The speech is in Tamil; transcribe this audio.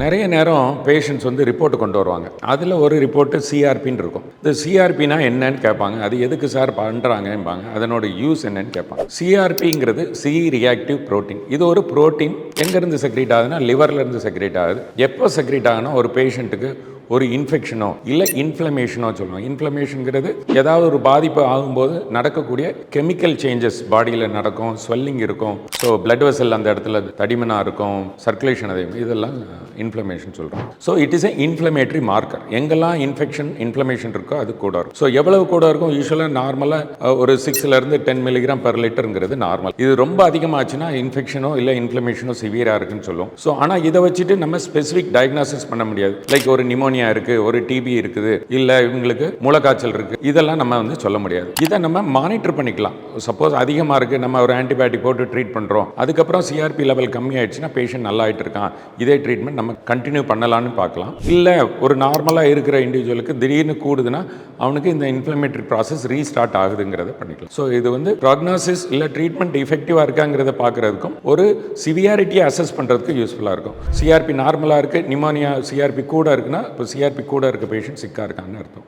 நிறைய நேரம் பேஷண்ட்ஸ் வந்து ரிப்போர்ட் கொண்டு வருவாங்க. அதில் ஒரு ரிப்போர்ட்டு சிஆர்பின்னு இருக்கும். இந்த சிஆர்பினா என்னன்னு கேட்பாங்க. அது எதுக்கு சார் பண்ணுறாங்கம்பாங்க அதனோட யூஸ் என்னன்னு கேட்பாங்க. சிஆர்பிங்கிறது சி ரியாக்டிவ் புரோட்டீன் இது ஒரு புரோட்டீன் எங்கேருந்து செக்ரேட் ஆகுதுன்னா லிவர்லேருந்து செக்ரேட் ஆகுது. எப்போ செக்ரேட் ஆகுனா ஒரு பேஷண்ட்டுக்கு ஒரு இன்ஃபெக்ஷனோ இல்லை இன்ஃப்ளமேஷனோ சொல்லுவோம் இன்ஃப்ளமேஷனுங்கிறது ஏதாவது ஒரு பாதிப்பு ஆகும்போது நடக்கக்கூடிய கெமிக்கல் சேஞ்சஸ் பாடியில் நடக்கும் ஸ்வெல்லிங் இருக்கும். ஸோ பிளட் வெசல் அந்த இடத்துல தடிமனாக இருக்கும் சர்க்குலேஷன் அதே இதெல்லாம் இன்ஃப்ளமேஷன் சொல்கிறோம் so it is a inflammatory marker எங்கெல்லாம் இன்ஃபெக்ஷன் இன்ஃப்ளமேஷன் இருக்கோ அது கூட இருக்கும் ஸோ எவ்வளவு கூட இருக்கும்? யூஸ்வலாக நார்மலாக ஒரு சிக்ஸ்லேருந்து டென் மில்லிகிராம் பர் லிட்டருங்கிறது நார்மல் இது ரொம்ப அதிகமாகச்சுன்னா இன்ஃபெக்ஷனோ இல்லை இன்ஃப்ளமேஷனோ சிவியராக இருக்குன்னு சொல்லுவோம். ஸோ ஆனால் இதை வச்சுட்டு நம்ம ஸ்பெசிஃபிக் டயக்னாசிஸ் பண்ண முடியாது. லைக் ஒரு நிமோனியா இருக்குது ஒரு டிபி இருக்குது இல்லை இவங்களுக்கு மூளைக்காய்ச்சல் இருக்குது இதெல்லாம் நம்ம வந்து சொல்ல முடியாது. இதை நம்ம மானிட்டர் பண்ணிக்கலாம். சப்போஸ் அதிகமாக இருக்குது நம்ம ஒரு ஆன்டிபயோட்டிக் போட்டு ட்ரீட் பண்ணுறோம் அதுக்கப்புறம் சிஆர்பி லெவல் கம்மி ஆயிடுச்சுன்னா பேஷண்ட் நல்லா ஆயிட்டு இருக்கான். இதே ட்ரீட்மெண்ட் நம்ம கண்டினியூ பண்ணலாம்னு பார்க்கலாம். இல்லை ஒரு நார்மலாக இருக்கிற இண்டிவிஜுவலுக்கு திடீர்னு கூடுதுன்னா அவனுக்கு இந்த இன்ஃப்ளமேட்டரி ப்ராசஸ் ரீஸ்டார்ட் ஆகுதுங்கிறத பண்ணிக்கலாம். ஸோ இது வந்து ப்ராக்னாசிஸ் இல்லை ட்ரீட்மெண்ட் எஃபெக்டிவாக இருக்காங்கிறத பார்க்குறதுக்கும் ஒரு சிவியாரிட்டியை அசஸ் பண்ணுறதுக்கு யூஸ்ஃபுல்லாக இருக்கும். சிஆர்பி நார்மலாக இருக்குது நிமோனியா சிஆர்பி கூட இருக்குன்னா இப்போ சிஆர்பி கூட இருக்க பேஷண்ட் சிக்காக இருக்காங்கன்னு அர்த்தம்.